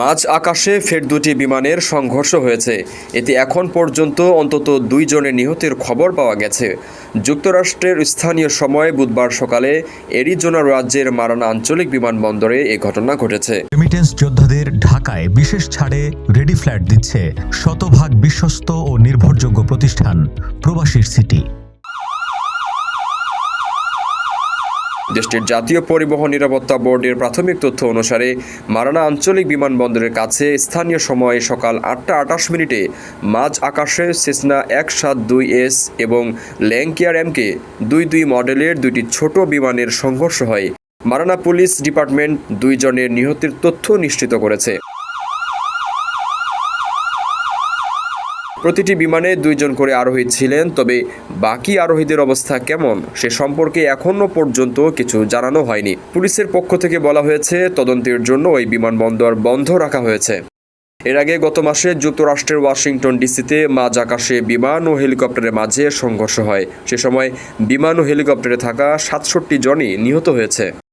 মাঝ আকাশে ফের দুটি বিমানের সংঘর্ষ হয়েছে। এতে এখন পর্যন্ত অন্তত দুইজনের নিহতের খবর পাওয়া গেছে। যুক্তরাষ্ট্রের স্থানীয় সময় বুধবার সকালে এরিজোনা রাজ্যের মারানা আঞ্চলিক বিমানবন্দরে এ ঘটনা ঘটেছে। রেমিটেন্স যোদ্ধাদের ঢাকায় বিশেষ ছাড়ে রেডি ফ্ল্যাট দিচ্ছে শতভাগ বিশ্বস্ত ও নির্ভরযোগ্য প্রতিষ্ঠান প্রবাসীর সিটি। দেশটির জাতীয় পরিবহন নিরাপত্তা বোর্ডের প্রাথমিক তথ্য অনুসারে মারানা আঞ্চলিক বিমানবন্দরের কাছে স্থানীয় সময়ে সকাল আটটা আটাশ মিনিটে মাঝ আকাশে সেসনা এক সাত দুই এস এবং ল্যাংকিয়ার এমকে দুই দুই মডেলের দুইটি ছোট বিমানের সংঘর্ষ হয়। মারানা পুলিশ ডিপার্টমেন্ট দুইজনের নিহতের তথ্য নিশ্চিত করেছে। প্রতিটি বিমানে দুইজন করে আরোহী ছিলেন, তবে বাকি আরোহীদের অবস্থা কেমন সে সম্পর্কে এখনও পর্যন্ত কিছু জানানো হয়নি। পুলিশের পক্ষ থেকে বলা হয়েছে, তদন্তের জন্য ওই বিমানবন্দর বন্ধ রাখা হয়েছে। এর আগে গত মাসে যুক্তরাষ্ট্রের ওয়াশিংটন ডিসিতে মাঝ আকাশে বিমান ও হেলিকপ্টারের মাঝে সংঘর্ষ হয়। সে সময় বিমান ও হেলিকপ্টারে থাকা সাতষট্টি জনই নিহত হয়েছে।